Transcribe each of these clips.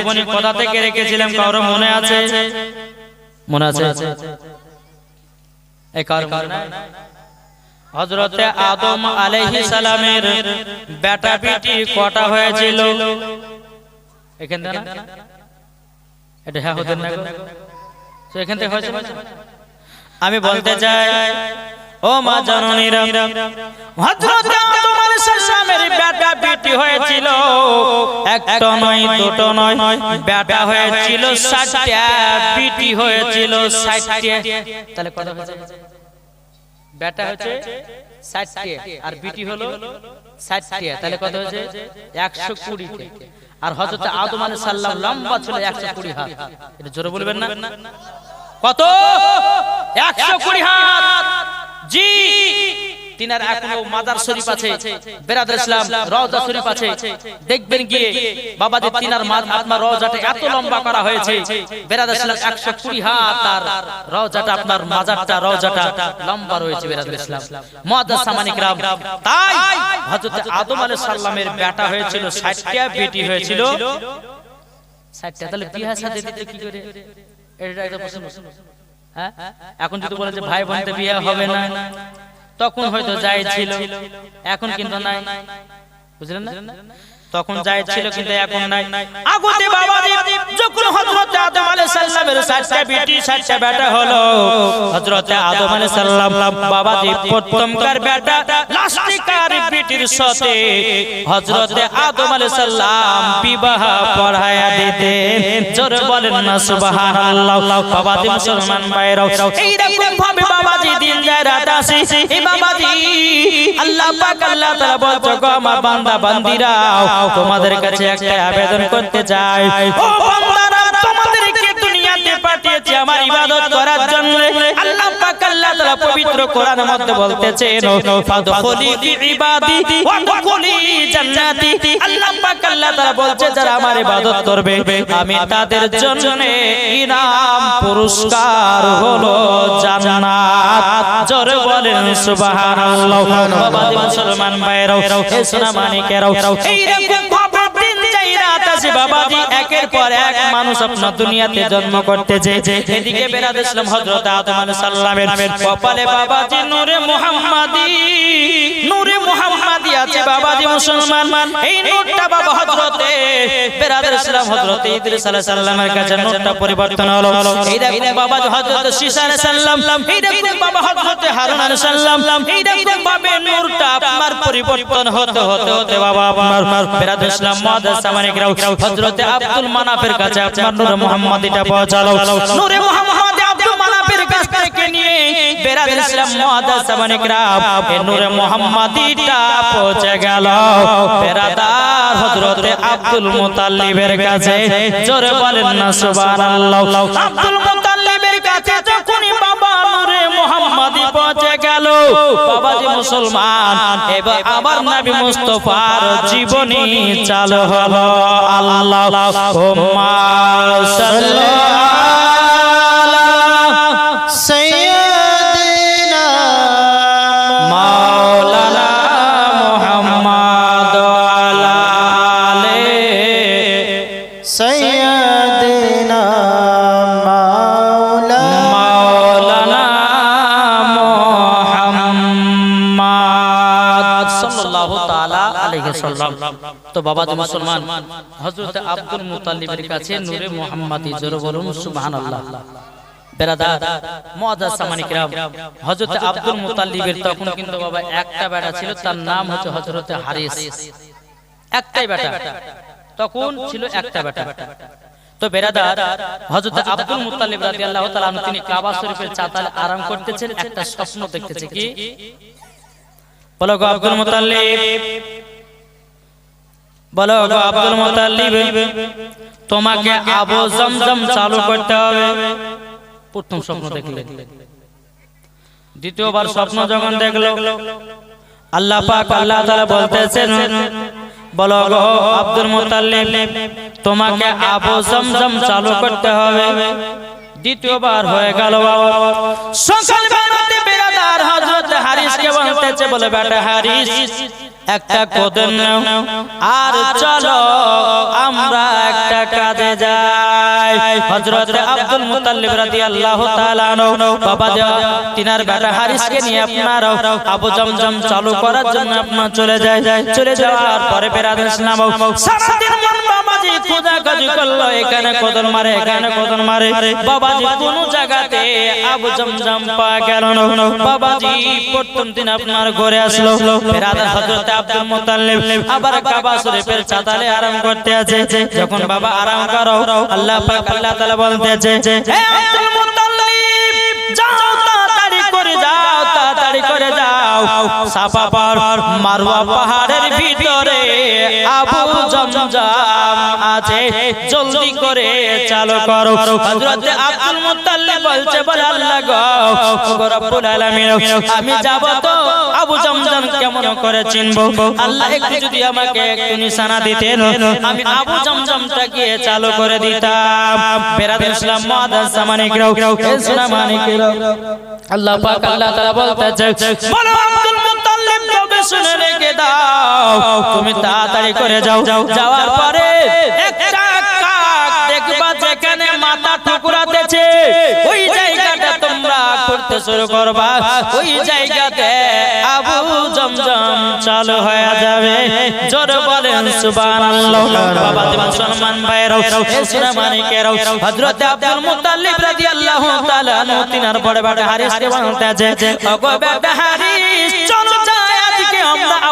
জীবনী কোথা থেকে রেখেছিলাম, কারও মনে আছে? মনে আছে? হজরতে আদম আলাইহিস সালামের বেটা কটা হয়েছিল? হ্যাঁ আমি বলতে চাই, ও মা জননীরা আদম সালামের বেটা বেটি হয়েছিল। একটা নয় দুটো নয় বেটা হয়েছিল 60টা বেটি হয়েছিল 60টা তাহলে কত বেটা হচ্ছে 60টা আর বেটি হলো 60টা তাহলে কত হয়েছে? 120 তে আর হযরত আদম আলাইহিস সালাম লম্বা ছিল 120 হাত। এটা জোরে বলবেন না? কত? একশো কুড়ি হাত। জি। তিনার এখনও মাজার শরীফ আছে। বেরাদ ইসলাম রওজা শরীফ আছে। দেখবেন গিয়ে বাবাদের তিনার মাঝ আপনার রওজাটা এত লম্বা করা হয়েছে। বেরাদ ইসলাম একশো কুড়ি হাত আর রওজাটা আপনার মাজারটা রওজাটা লম্বা রয়েছে বেরাদ ইসলাম। মুআদ্দাস সামানিক রাম। তাই হযরত আদম আলাইহিস সালামের বেটা হয়েছিল 60টা বেটি হয়েছিল। 60টা তাহলে বিয়ে সাথে দিতে কি করে? এটা একটা প্রশ্ন। হ্যাঁ? এখন যদি বলে যে ভাই বোনতে বিয়ে হবে না। তখন হয়তো যাই ছিল। এখন কিন্তু নাই। বুঝলেন না? তখন যাই ছিল কিন্তু এখন নাই। আগতে বাবাজি যখন হযরত আদম আলাইহিস সালামের সাতটা বেটি সাতটা বেটা হলো হযরত আদম আলাইহিস সালাম বাবা বাবাজি প্রথমকার বেটা লাস্টিকার বেটির সাথে হযরত আদম আলাইহিস সালাম বিবাহ পড়ায়া দিতে জোরে বলেন না, সুবহানাল্লাহ। বাবাজি মুসলমান ভাইরাও এইরকম ভাবে বাবাজি দিন রাত আসে এই বাবাজি, আল্লাহ পাক, আল্লাহ তাআলা বলছো, গো আমার বান্দা বান্দিরাও তোমাদের কাছে একটা আবেদন করতে চাই। ও বান্দারা, তোমাদেরকে দুনিয়াতে পাঠিয়েছি আমার ইবাদত করার জন্য। আল্লাহ পাক আল্লাহ তাআলা পবিত্র কোরআনের মধ্যে বলতেছেন ফাদখুলি ইবাদি ওয়াদখুলি জান্নাতি। আল্লাহ পাক আল্লাহ তাআলা বলছে, যারা আমার ইবাদত করবে, আমি তাদের জন্য ইনাম পুরস্কার হলো জান্নাত। জোরে বলেন, সুবহানাল্লাহ। বাবা, মুসলমান ভাইরাও সোনা মানিকেরাও এইরকম ভাবে দিন আসে বাবাজি একের পর এক মানুষ আপনার দুনিয়াতে জন্ম করতেছে। এদিকে বেরাদ ইসলাম হযরত আদম আলাইহিস সালামের কপালে বাবাজি নূরে মুহাম্মাদি নূরে মুহাম্মাদি আছে বাবাজি মুসলমান। এই নূরটা বাবা হযরতে বেরাদ ইসলাম হযরত ইদ্রিস আলাইহিস সালামের কাছে। নূরটা পরিবর্তন হলো। এই দেখুন বাবাজি হযরত শীশা আলাইহিস সালাম। এই দেখুন বাবা হযরত হারুন আলাইহিস সালাম। এই দেখুন ভাবে নূরটা আপনার পরিবর্তন হতে হতে হতে বাবা আমার বেরাদ ইসলাম সামানিক রাও হযরত আব্দুল মানাফের কাছে আপনার নূরে মুহাম্মাদিটা পৌঁছালো। নূরে মুহাম্মাদ আব্দুল মানাফের কাছ থেকে বেরাল ইসলাম আব্দুল মুতাল্লিবের কাছে জোরে বলেন না সুবহানাল্লাহ। আব্দুল মুতাল্লিবের কাছে যখন বাবা নূরে মুহাম্মাদি পৌঁছে গেল বাবাজি মুসলমান এবার আবার নবী মুস্তাফার জীবনী চালু হলো আল্লাহ উম্মা সাইয়্যিদ সাল্লাম তো বাবাজি মুসলমান হযরত আব্দুল মুতাল্লিবের কাছে নূরে মুহাম্মাদি জোরে বলুন সুবহানাল্লাহ। বেরাদার মুআদ্দাস সামানিক হযরত আব্দুল মুতাল্লিবের তখন কিন্তু বাবা একটা বেটা ছিল তার নাম হচ্ছে হযরত হারিস। একটাই বেটা। তখন ছিল একটা বেটা। তো বেরাদার হযরত আব্দুল মুত্তালিব রাদিয়াল্লাহু তাআলা তিনি কাবা শরীফের চাতালে আরাম করতেছেন একটা স্বপ্ন দেখতেছে কি? বলো গো আব্দুল মুত্তালিব। বলো আব্দুল তোমাকে আবু জমজম চালু করতে হবে। প্রথম স্বপ্ন দেখলে। দ্বিতীয়বার স্বপ্ন যখন দেখল। আল্লাহ পাক আল্লাহ তাআলা বলতেছেন বলো গো আব্দুল মুতাল্লিব তোমাকে আবু জমজম চালু করতে হবে। দ্বিতীয়বার হয়ে গেল বাবা। সকাল হযরত হারিসকে বলতেছে বলে বেটা হারিস একটা কদিন আর চলো আমরা একটা কাজে যা আপনার ঘরে আসলো। আবার চাতালে আরাম করতে আছে যখন বাবা আরাম করো আল্লাহ আল্লাহ তাআলা বলতেছে হে পাহাড়ের ভিতরে আবু জমজম আছে। জলদি করে চালু করো। হযরত আব্দুল মুত্তালিব বলছে, বলে আল্লাহ গো রব্বুল আলামিন, আমি যাব তো আবু জমজম কেমন করে চিনবো? আল্লাহ একটু যদি আমাকে একটু নিশানা দিতেন, আমি আবু জমজমটা গিয়ে চালু করে দিতাম। বেরাদ ইসলাম মাদাস সামানিক রাও ইসলাম মানিক রাও আল্লাহ পাক আল্লাহ তাআলা বলতেছে বলো আব্দুল মুত্তালিব তবে শুনে রেখে দাও। তুমি তাড়াতাড়ি করে যাও। যাওয়ার পরে একটা কাক দেখবা যেখানে মাথা ঠুকরাতেছে ওই জায়গাটা করতে শুরু করবা, ওই জায়গাতে আবু জমজম চালু হয়ে যাবে। জোরে বলেন, সুবহানাল্লাহ। বাবা মুসলমান ভাইরাও এসরা মানিকেরাও, হযরত আব্দুল মুত্তালিব রাদিয়াল্লাহু তাআলা আনহু, তিনার বড় বেটা হারিসকে বলতেছে ওগো বেটা হারিস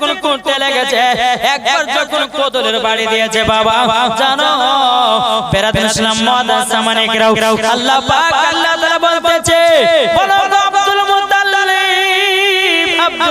যখন করতে লেগেছে একবার যখন কোদলের বাড়ি দিয়েছে বাবা, জানো বেরাদের ইসলাম মাদার সামানে কেউ আল্লাহ পাক আল্লাহ তাআলা বলতেছে, বলো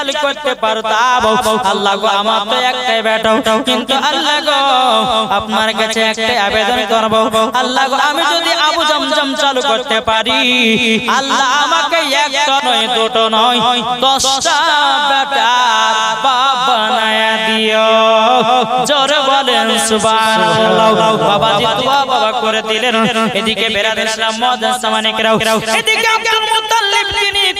চালু করতে পারতাম। আল্লাহ গো, আমার তো একটাই বেটা কিন্তু আল্লাহ গো, আপনার কাছে একটাই আবেদন করব। আল্লাহ গো, আমি যদি আবু জমজম চালু করতে পারি, আল্লাহ আমাকে একটা নয়, দুটো নয়, দশটা বাপ বানায়া দিও। জোরে বলেন, সুবহানাল্লাহ। বাবাজি দোয়া বাবা করে দিলেন। এদিকে বেরাদ ইসলাম মুআদ্দাস সামানিকরাও এদিকে তিনি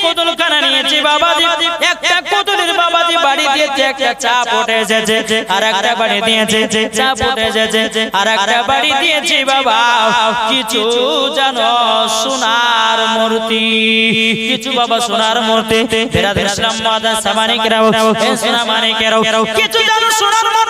কোদলখানা নিয়েছে, বাবাজি। একটা কোদলের বাবাজি বাড়ি দিয়েছে, একটা চাপ উঠে এসেছে আর একটা বাড়ি দিয়েছে, চাপ উঠে এসেছে আর একটা বাড়ি দিয়েছে, বাবা। কিছু জানো সোনার মূর্তি, কিছু বাবা সোনার মূর্তি। বেরাদ ইসলাম মুআদ্দাস সামানিকরাও সোনা মানিকেরাও। কিছু জানো সোনার মূর্তি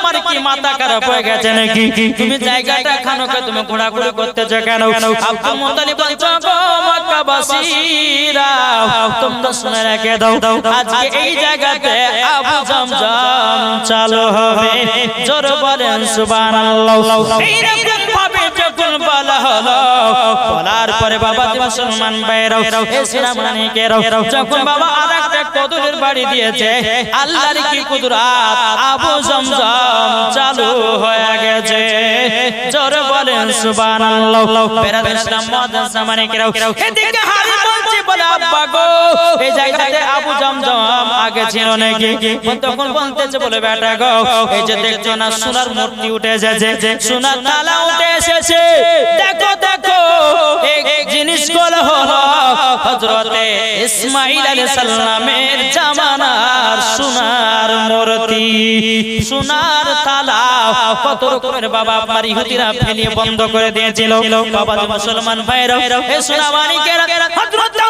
তোমার কি মাথা খারাপ হয়ে গেছে নাকি? তুমি জায়গাটা খানোকে তুমি ঘোরাঘুরি করতেছো কেন? আব্দুল মুত্তালিব বলছো গো মক্কাবাসীরা তোমরা শুনে রেখে দাও। আজকে এই জায়গাতে আবু জামজাম চালু হবে। জোর বলেন সুবহানাল্লাহ। এইরকম ভাবে যখন বলা হলো। বলার পরে বাবা মুসলমান ভাইরাও ইসলাম মানিকেরাও যখন বাবা আরেকটা কদরের বাড়ি দিয়েছে, আল্লাহর কি কুদরাত? আবু জমজম চালু হয়ে গেছে। জোরে বলেন, সুবহানাল্লাহ। বেরাদ ইসলাম মাদান সামানিকেরাও এদিকে হারি বলে আব্বা গো এই জায়গাতে আবু জমজম আগে ছিল নাকি? তখন বলতেছে বলে বেটা গো এই যে দেখছ না সোনার মূর্তি উঠে এসেছে সোনার তালা উঠে এসেছে। দেখো দেখো এই জিনিসগুলো হলো হযরতে ইসমাঈল আলাইহিস সালামের জামানার সোনার মূর্তি। সোনার তালা কত রকমের বাবা ইহুদিরা ফেলিয়ে বন্ধ করে দিয়েছিল। বাবা মুসলমান ভাইরা এ সোনা হযরত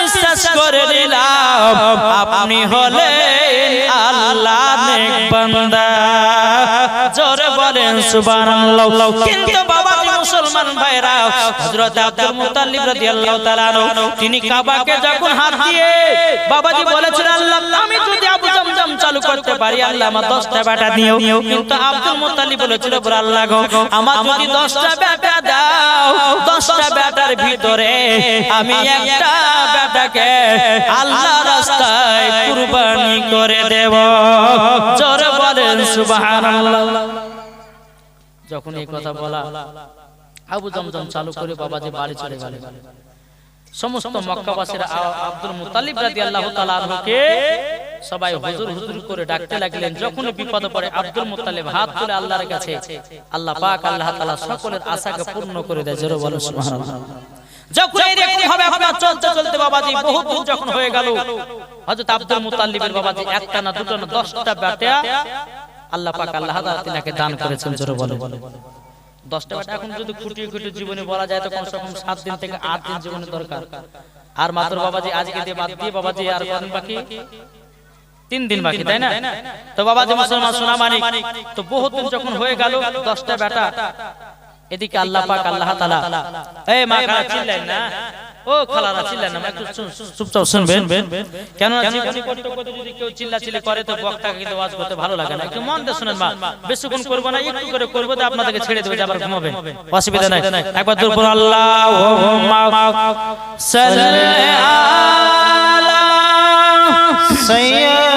বিশ্বাস করে নিলাম। আপনি হলে আল্লাহ নেক বান্দা। বলেন সুবহানাল্লাহ। তিনি কাবাকে যখন হাত দিয়ে বাবাজি বলেছিলেন, আল্লাহ, আমি যদি করতে পারি আল্লাহ, আমার 10টা বেটা দিও। কিন্তু আব্দুল মুত্তালিব বলেছিল আল্লাহ গো, আমার যদি 10টা বেটা দাও 10টা বেটার ভিতরে আমি একটা বেটাকে আল্লাহ রাস্তায় কুরবানি করে দেব। জোরে বলেন, সুবহানাল্লাহ। যখন এই কথা বলা, আবু জমজম চালু করে বাবাজি বাড়ি চলে গেলেন। সমস্ত মক্কাবাসীরা আব্দুল মুতালিব রাদিয়াল্লাহু তাআলা আনহুকে সবাই হুজুর হুজুর করে ডাকতে লাগলেন। যখন বিপদে পড়ে আব্দুল মুতালিব হাত তুলে আল্লাহর কাছে, আল্লাহ পাক আল্লাহ তাআলা সকলের আশাকে পূর্ণ করে দেয়। জোরে বলো সুবহানাল্লাহ। যখন এরকম আপনার চলতে চলতে বাবাজি দূর যখন হয়ে গেল, হযরত আব্দুল মুতালিবের বাবাজি, একটা না দুটো না দশটা বেটা আল্লাহ পাক আল্লাহ তাআলা দান করেছেন। জোরে বলো এখন যদি খুঁটিয়ে খুঁটিয়ে জীবনে বলা যায় তো কমসে কম দিন থেকে দিন জীবনে দরকার। আর মাত্র বাবাজি, আজকে দিয়ে বাদ দিয়ে বাবাজি আর বাকি? তিন দিন বাকি তাই না? তো বাবা যে মুসলমান সোনা মানিক তো বহুত দিন যখন হয়ে গেল দশটা বেটা। এদিকে আল্লাহ পাক আল্লাহ তাআলা এই মা খালা চিল্লায় না। ও খালারা চিল্লায় না। একটু চুপচাপ শুনবেন। কেন করতে করতে যদি কেউ চিল্লাচিল্লি করে তো বক্তা কিন্তু আওয়াজ করতে ভালো লাগে না। একটু মন দিয়ে শুনেন মা। বেশিক্ষণ করব না একটু করে করব তো আপনাদেরকে ছেড়ে দেবে যাবার ঘুমাবেন অসুবিধা নাই। একবার দূর পর আল্লাহ সাল্লাল্লাহু আলা সাইয়্যিদ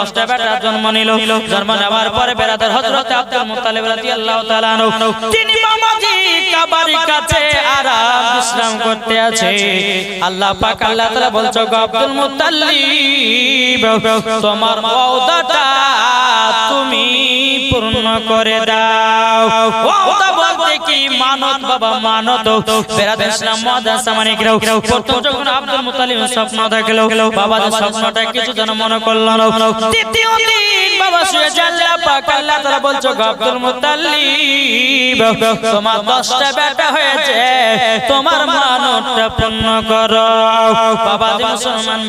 10টা বেটা জন্ম নিল। জন্ম নেওয়ার পরে বেড়াদের হজরত আব্দুল মুতালিব তিনি মামাজি কাছে আরাম বিশ্রাম করতে আছে। আল্লাহ পাক আল্লাহ তাআলা বলছো আব্দুল মুতালিব তোমার তুমি পূর্ণ করে দাও। বাবা মুত্তালিব স্বপ্ন বাবা মনে তাআলা বলছো তোমার 10টা বেটা হয়েছে। তোমার মানতটা পূর্ণ করো। বাবা মুসলমান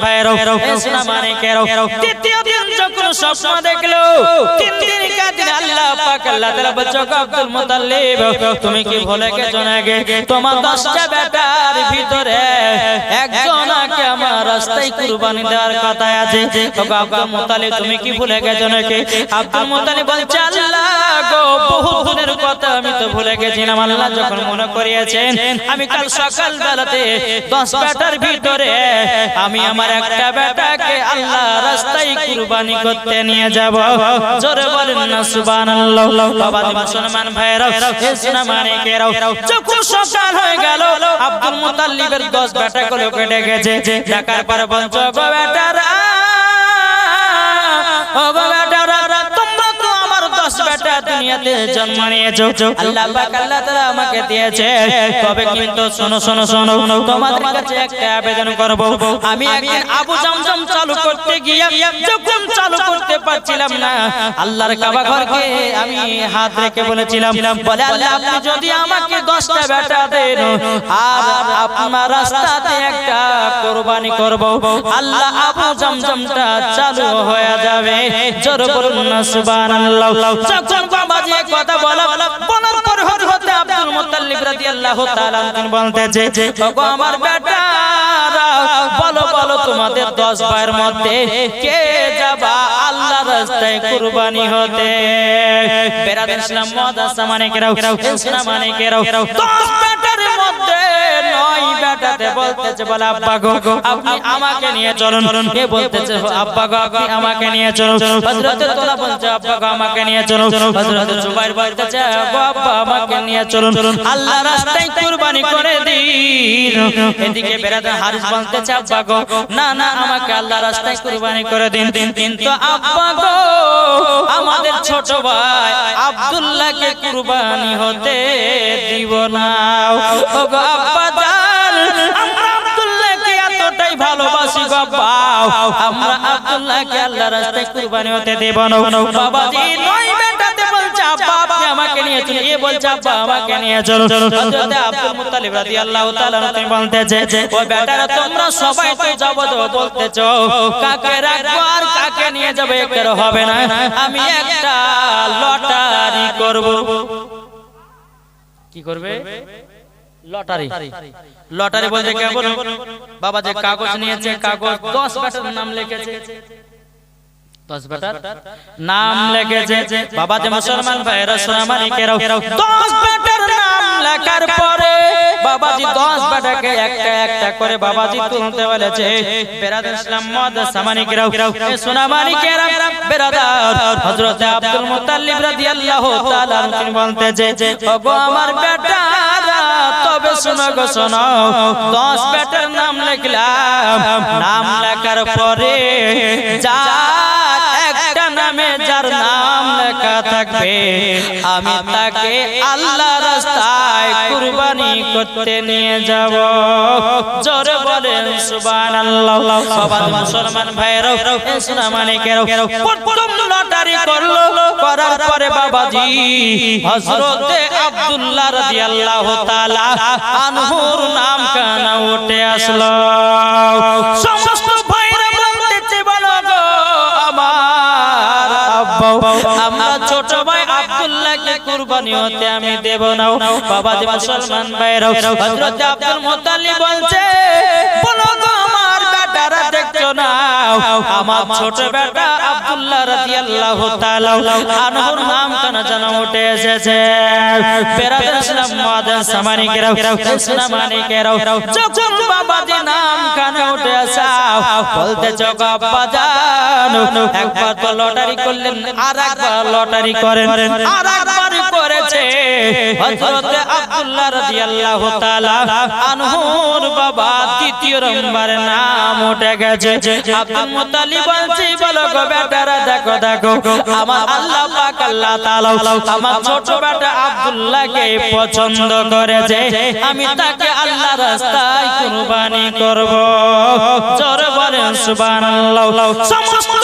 দিন যখন স্বপ্ন দেখল তুমি কি ভুলে গেছো নাকি? তোমার 10টা বেটার ভিতরে একজনকে আমার রাস্তায় কুরবানি আব্দুল মুত্তালিব তুমি কথা আমি তো ভুলে গেছিলাম। আল্লাহ যখন মনে করিয়েছেন, আমি কাল সকাল বেলাতে 10 বেটার ভিতরে আমি আমার একটা বেটাকে আল্লাহ রাস্তায় কুরবানি করতে নিয়ে যাব। জোরে বলেন না সুবহানাল্লাহ। বাবা মুসলমান ভাইরা ইসলাম মানিকেরাও যখন সকাল হয়ে গেল। আব্দুল মুতাল্লিবের 10 বেটা গুলো কেটে গেছে। ঢাকার পর গো বেটারা ও বেটারা দুনিয়াতে জন্ম নিয়েছো। আল্লাহ পাক আল্লাহ তাআলা আমাকে দিয়েছে। তবে কিন্তু শোনো শোনো শোনো, তোমাদের কাছে একটা আবেদন করব। আমি একদিন আবু জামজাম চালু করতে গিয়ে যখন চালু করতে পারছিলাম না, আল্লাহর কাবা ঘরকে আমি হাত রেখে বলেছিলাম, বলে আল্লাহ, আপনি যদি আমাকে 10টা বেটা দেন, আর আপনার রাস্তাতে একটা কুরবানি করব। আল্লাহ আবু জামজামটা চালু হয়ে যাবে। জোর বলুন না, সুবহানাল্লাহ। যখন বাবাজি কথা বলা। বলার পর হযরত আব্দুল মুত্তালিব রাদিয়াল্লাহু তাআলা তিনি বলতেছে ওগো আমার বেটারা বলো বলো তোমাদের 10 ভাইয়ের মধ্যে কে যাবা আল্লাহ রাস্তায় কুরবানি হতে? বেরাদ ইসলাম কেরাও ইসলাম মানে কেরাও 10 বেটাতে বলতেছে, বলে, আব্বা গো আপনি আমাকে নিয়ে চলুন। এ বলতেছে আব্বা গো, আপনি আমাকে নিয়ে চলুন। হযরতে তোলা বলছে, আব্বা গো, আমাকে নিয়ে চলুন। হযরতে জুবাইর বলতেছে, আব্বা আমাকে নিয়ে চলুন। আল্লাহ রাস্তায় কুরবানি করে দিন। এদিকে বেরাদার হারিস বলতেছে, আব্বা গো, না না, আমাকে আল্লাহ রাস্তায় কুরবানি করে দিন। কিন্তু আব্বা গো, আমাদের ছোট ভাই আব্দুল্লাহকে কুরবানি হতে দিব না। ও গো আব্বা ভালোবাসি আমরা আব্দুল্লাহকে আল্লাহ রাস্তায় কুরবানি হতে দেব না। বাবাজি আব্বা, আপনি আমাকে নিয়ে চলুন। এ আমাকে নিয়ে চলুন। হযরত আব্দুল মুত্তালিব রাদিয়াল্লাহু তাআলা ও বেটারা, তোমরা সবাই তো বলতেছো। কাকে রাখব আর কাকে নিয়ে যাবে হবে না। আমি একটা লটারি করব। কি করবে? লটারি। লটারি। বলতে কেমন? বাবা যে কাগজ নিয়েছে কাগজ দশ বেটার নাম লিখেছে। দশ বেটার নাম লিখেছে বাবা যে মুসলমান ভাইরা সোনামানি কেরাও দশ বেটার নাম লেখার পরে বাবাজি দশ বেটাকে একটা একটা করে বাবাজি তুলতে বলেছে বেরাদার ইসলাম মদ সামানি কেরাও এ সোনামানি কেরাও বেরাদার। হযরত আব্দুল মুত্তালিব রাদিয়াল্লাহু তাআলা তিনি বলতেছে ওগো আমার তবে শোনো গো শোনো। দশ পেটের নাম লিখলাম। নাম লেখার পরে যা একটা নামে যার নাম লেখা থাকবে আমি তাকে আল্লাহ কুরবানি করতে নিয়ে যাব। জোরে বলেন সুবহানাল্লাহ। সবার মুসলমান ভাইরাও এসনা মানিকেরাও প্রথম লটারি করল। করার পরে বাবাজি, হযরত আব্দুল্লাহ রাদিয়াল্লাহু তাআলা আনহুর নাম কানা উঠে আসলো। কুরবানি হতে আমি দেব না। বাবা যে মুসলমান ভাইরাও হযরত আব্দুল মুত্তালিব বলছে, বলো গো আমার বেটারা, দেখছ না? আমার ছোট বেটা আব্দুল্লাহ রাদিয়াল্লাহু তাআলা আনহুর নাম কেন যেন উঠে এসেছে? বেরাদার ইসলাম মাদান সামানি কেরাও ইসলাম মানি কেরাও যখন বাবাজি নাম কেন উঠে আসাও বলতে চোখ আব্বা জান একবার তো লটারি করলেন আর একবার লটারি করেন আর একবার করেছে। হযরত আব্দুল্লাহ রাদিয়াল্লাহু তাআলা আনহুর বাবা দ্বিতীয় নম্বরে নাম উঠে গেছে। আব্দুল মুত্তালিব বলছে, বলো গো বেটারা, দেখো দেখো, আমার আল্লাহ পাক আল্লাহ তাআলা আমার ছোট বেটা আব্দুল্লাহকে পছন্দ করেছে। আমি তাকে আল্লাহ রাস্তায় কুরবানি করব। জোরে বলেন সুবহানাল্লাহ। সমস্ত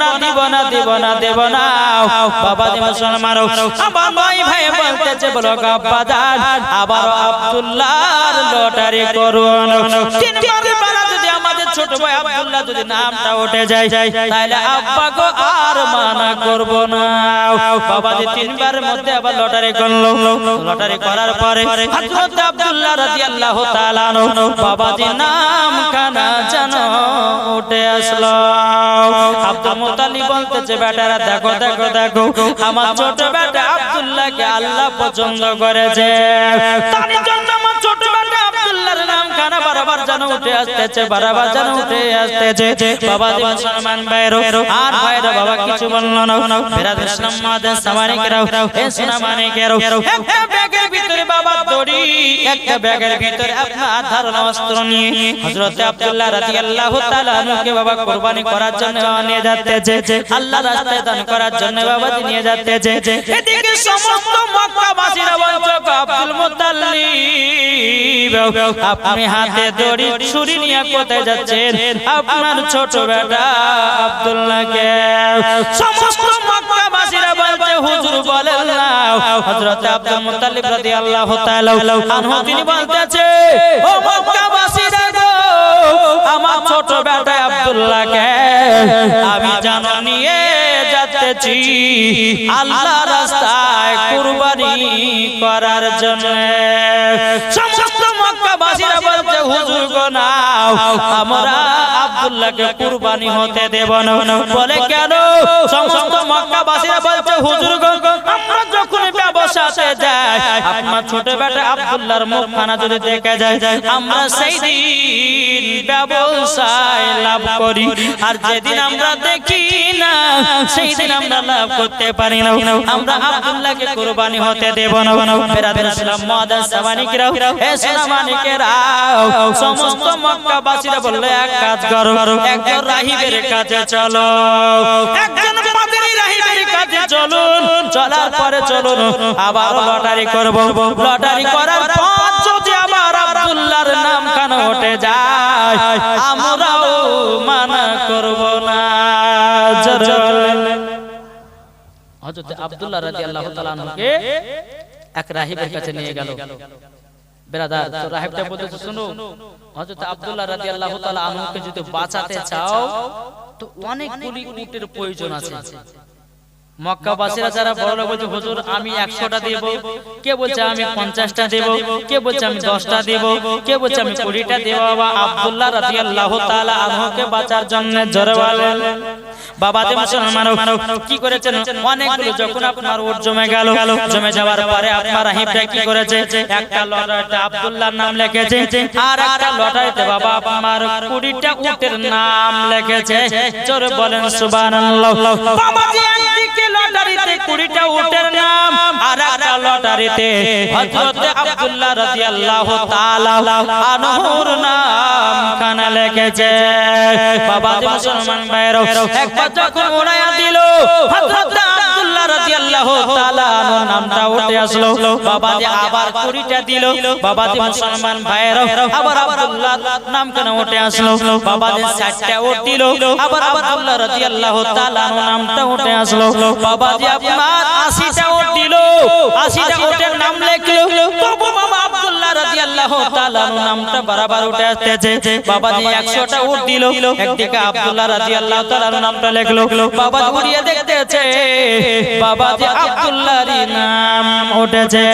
না দিব না দিব না দেব না বাবা দি মুসলমান, আমার ভাই ভাই বলতেছে বলো আব্বা আবার আব্দুল্লাহর লটারি করুন। যদি আমাদের ছোট ভাই আব্দুল্লাহ যদি নামটা উঠে যায় তাহলে আব্বা গো আর মানা করব না। বাবা যে তিনবার মধ্যে আবার লটারি করল। লটারি করার পরে হযরত আব্দুল্লাহ রাদিয়াল্লাহু তাআলা আনহু। বাবা যে নাম কানা জানো উঠে আসলো। আব্দুল মুতালিব বলতেছে বেটারা দেখো দেখো দেখো আমার ছোট বেটা আব্দুল্লাহকে আল্লাহ পছন্দ করেছে তার জন্য আমার ছোট বেটা আব্দুল্লাহর নাম খানা বারবার যেন উঠে আসতেছে, বারবার যেন উঠে আসতেছে। বাবা মুসলমান ভাইরো আর ভাইরো বাবা কিছু বলল না। ফেরাদ ইসলাম মাদের সামানিকেরাও, এ সোনা মানিকেরাও, একটা ব্যাগের ভিতরে বাবা দড়ি, একটা ব্যাগের ভিতরে আপনার ধারণা অস্ত্র নিয়ে হযরত আব্দুল্লাহ রাদিয়াল্লাহু তাআলা আনহুকে বাবা কুরবানি করার জন্য নিয়ে যাচ্ছে। আল্লাহ রাস্তায় দান করার জন্য বাবা নিয়ে যাচ্ছে। এদিকে সমস্ত মক্কাবাসীরা বলছে আব্দুল মুত্তালিব আপনি হাতে দড়ি, ছুরি নিয়ে কোথায় যাচ্ছেন? আপনার ছোট বেটা আব্দুল্লাহকে। সমস্ত মক্কাবাসীরা বলছে, হুজুর, বলেন না। হযরত আব্দুল মুত্তালিব রাদিয়াল্লাহু তাআলা আনহু, তিনি বলতেছে, ও মক্কাবাসীরা গো, আমার ছোট বেটা আব্দুল্লাহকে আমি জানো নিয়ে এসেছি আল্লাহ রাস্তায় কুরবানি করার জন্য। সমস্ত মক্কাবাসীরা বলছে, হুজুর গো নাও, আমরা আব্দুল্লাহকে কুরবানি হতে দেব না। বলে, কেন? সমস্ত মক্কাবাসীরা বলছে, হুজুর গো, আমরা যখন ব্যবসাতে যাই, আপনার ছোট বেটা আব্দুল্লাহর মুখখানা যদি দেখে যায়, আমরা সেই দিন ব্যবসায় লাভ করি। আর যেদিন আমরা দেখি না, সেই দিন আমরা লাভ করতে পারি না। আমরা আব্দুল্লাহকে কুরবানি হতে দেব না। বেরাদের ইসলাম মাদার সাবানিকরাও হে সোনামানিকেরাও সমস্ত মক্কাবাসীরা বললে এক কাজ করো একজন রাহিবের কাছে চলো। একজন কাছে চলুন। চলার পরে চলুন। আবার লটারি করব। লটারি করার পর যদি আমার আব্দুল্লাহর নাম কান উঠে যায় আমরাও মানা করব না। হযরত আব্দুল্লাহ রাদিয়াল্লাহু তাআলা এক রাহিবের কাছে নিয়ে গেল। বেরাদার তো রাহিবটা বলতেছে শুনো। হযরত আব্দুল্লাহ রাদিয়াল্লাহু তাআলা আনহুকে যদি বাঁচাতে চাও তো অনেকগুলি উটের প্রয়োজন আছে। মক্কাবাসীরা যারা বড় লোক বলছে হুজুর আমি একশোটা দেব। কে বলছে আমি পঞ্চাশটা দেব? কে বলছে আমি দশটা দেব? কে বলছে আমি কুড়িটা দেব বাবা আব্দুল্লাহ রাদিয়াল্লাহু তাআলা আনহুকে বাঁচার জন্য জোরে বলেন বাবা যে মুসলমান কি করেছেন? অনেকগুলো যখন আপনার ওট জমে গেল জমে যাওয়ার পরে আপনার রাহিবটা কি করেছে? একটা লটারিতে আব্দুল্লাহর নাম লিখেছে আর একটা লটারিতে বাবা আপনার কুড়িটা উটের নাম লিখেছে। জোরে বলেন সুবহানাল্লাহ বাবা লটারিতে কুড়িটা উটের নাম আর একটা লটারিতে হযরত আব্দুল্লাহ রাদিয়াল্লাহু তাআলা আনহুর নাম খানা লেগেছে বাবা মুসলমান ভাইরা একবার যখন উড়াইয়া দিল, হযরত রাদিয়াল্লাহু তাআলা নামটা উঠে আসলো। বাবা যে আবার কুড়িটা দিল, বাবা যে মুসলমান ভাইরা আবার আব্দুল্লাহ নাম কেন উঠে আসলো। বাবা যে ষাটটা উঠ দিল, আবার আব্দুল্লাহ রাদিয়াল্লাহু তাআলা নামটা উঠে আসলো। বাবা যে আপনার আশিটা উঠ দিল, আশিটা উটের নাম লিখলো। তবু বাবা আব্দুল্লাহ রাদিয়াল্লাহু তাআলা নামটা বারবার উঠে আসতেছে। বাবা যে 100টা উঠ দিল, একদিকে আব্দুল্লাহ রাদিয়াল্লাহু তাআলা নামটা লিখলো। বাবা ঘুরিয়ে দেখতেছে, বাবা যে আব্দুল্লাহরই নাম উঠেছে।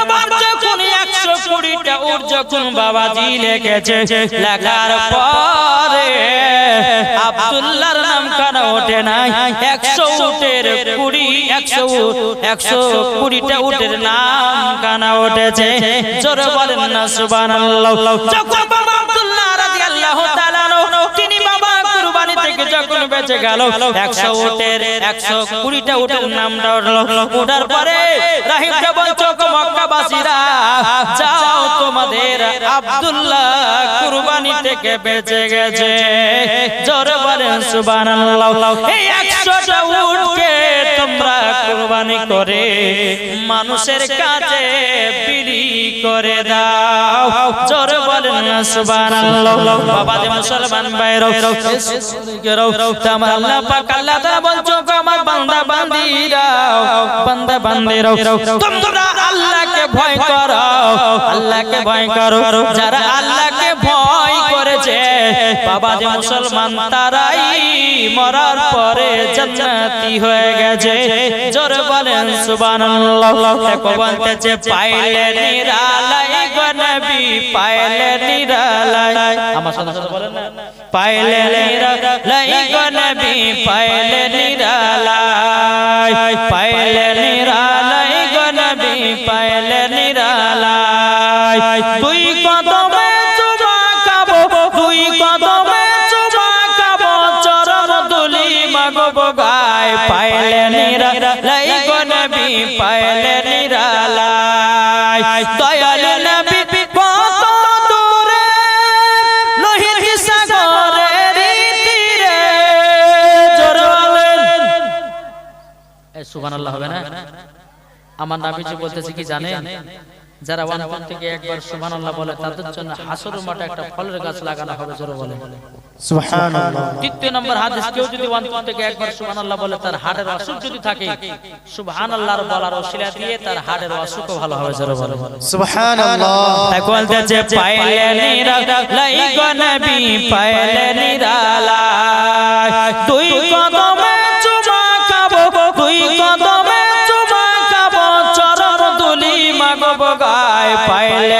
আবার যখন 120টা উঠ যখন বাবাজি লিখেছে লেখার পরে আব্দুল্লাহর নাম কেন ওঠে নাই। একশো উটের কুড়ি একশো একশো কুড়িটা উটের নাম কানা উঠেছে। জোরে বলেন না যখন বাবা থেকে যখন বেঁচে গেল একশো উটের একশো কুড়িটা উটের নাম উঠার পরে মক্কাবাসীরা যাও তোমাদের আব্দুল্লাহ কুরবানি থেকে বেঁচে গেছে। জোর বলেন সুবান এই 100টা উটকে তোমরা কুরবানি করে মানুষের কাছে বিলি করে দাও। জোরে বলেন, সুবহানাল্লাহ। বাবা যে মুসলমান ভাইরা আমার আল্লাহ পাক আল্লাহ তাআলা বলছো আমার বান্দা বান্দিরা বান্দা বান্দিরা তোমরা আল্লাহকে ভয় করো, আল্লাহকে ভয় করো। যারা আল্লাহকে ভয় করেছে। বাবা যে মুসলমান, তারাই মরার পরে জান্নাতি হয়ে গেছে। জোরে বলেন, সুবহানাল্লাহ। দেখো বলতেছে, পাইলে নিরালাই গো নবী, পাইলে নিরালাই। আমার সাথে সাথে বলেন না, পাইলে নিরালাই গো নবী, পাইলে নিরালাই, পাইলে পাইলে নিরালাই দয়াল নবী কত দূরে তীরে সুবহানাল্লাহ হবে না? আমার নাবিজি বলতেছে কি জানেন? যারা ওয়ানপন থেকে একবার সুবহানাল্লাহ বলে তাদের জন্য হাসরের মাঠে একটা ফলের গাছ লাগানো হবে জোরে বলে সুবহানাল্লাহ। দ্বিতীয় নম্বর হাদিস কেউ যদি ওয়ানপন থেকে একবার সুবহানাল্লাহ বলে তার হাড়ের অসুখ যদি থাকে সুবহানাল্লাহর বলার ওসিলা দিয়ে তার হাড়ের অসুখও ভালো হবে জোরে বলে সুবহানাল্লাহ। তাই বলতেছে পাইলে নিরালাই গো নবী পাইলে নিরালাই দুই কদমে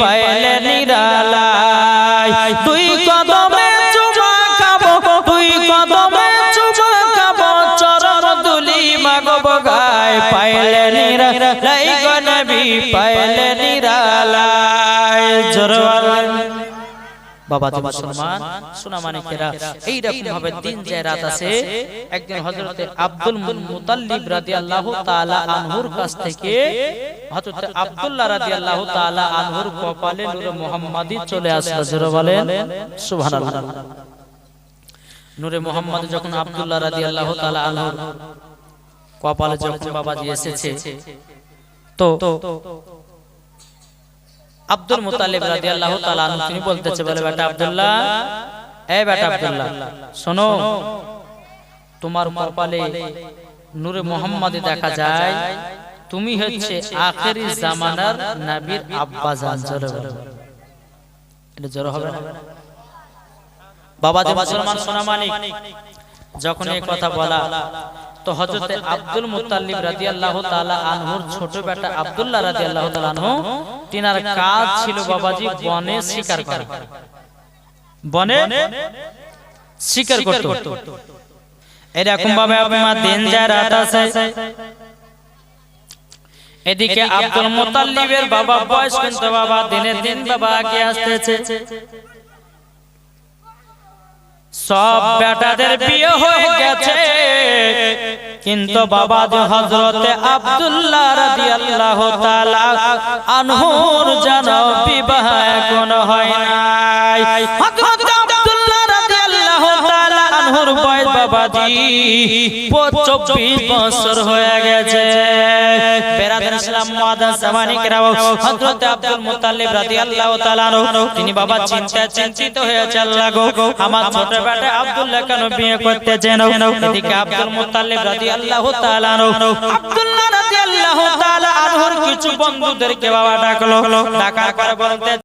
পাইলে নিরালাই তুই কদমে চুমা খাব তুই কদমে চুমা খাব, চরণ দুলি মাগব গায়। পাইলে নিরা লাই গো নবী পাইলে নিরালাই জোরওয়াল বাবা তো মুসলমান সোনা মানিকেরা এইরকম ভাবে দিন যায় রাত আছে। একদিন হযরতে আব্দুল মুতাল্লিব রাদিয়াল্লাহু তাআলা আনহুর কাছ থেকে হযরতে আব্দুল্লাহ রাদিয়াল্লাহু তাআলা আনহুর কপালে নূরে মুহাম্মাদি চলে আসলো বলেন। সুবহানাল্লাহ। নূরে মুহাম্মদ যখন আব্দুল্লাহ রাদিয়াল্লাহু তাআলা আনহুর কপালে যখন বাবাজি এসেছে তো আব্দুল মুতালিব রাদিয়াল্লাহু তাআলা আনহু তিনি বলতেছে বলে বেটা আব্দুল্লাহ এই বেটা আব্দুল্লাহ শোনো তোমার কপালে নূরে মুহাম্মাদে দেখা যায় তুমি হচ্ছে আখেরি জামানার নবীর আব্বা জান জোরে বলো। এটা জোরে হবে না? বাবা যে মুসলমান সোনা মানিক যখন এই কথা বলা তো হযরতে আব্দুল মুত্তালিব রাদিয়াল্লাহু তাআলা আনহুর ছোট বেটা আব্দুল্লাহ রাদিয়াল্লাহু তাআলা আনহু তিনার কাজ ছিল বাবাজি বনে শিকার করা। বনে শিকার করত। এরকম ভাবে আপনার দিন যায় রাত আছে এদিকে আব্দুল মুতাল্লিবের বাবা বয়স কিন্তু বাবা দিনে দিন বাবা আগে আসতেছে। সব বেটাদের বিয়ে হয়ে গেছে। কিন্তু বাবা যে হজরতে আব্দুল্লাহ রাদিয়াল্লাহু তাআলা আনহুর যেন বিবাহ এখন হয় নাই। আনহুর বয়স বাবাজি। 24 বছর হয়ে গেছে। তিনি বাবা চিন্তা চিন্তিত হয়েছে আমার ছোট বেটা আব্দুল্লাহ কেন বিয়ে করতে আব্দুল আব্দুল্লাহ কিছু বন্ধুদেরকে বাবা ডাকলো। ডাকার পর বলতে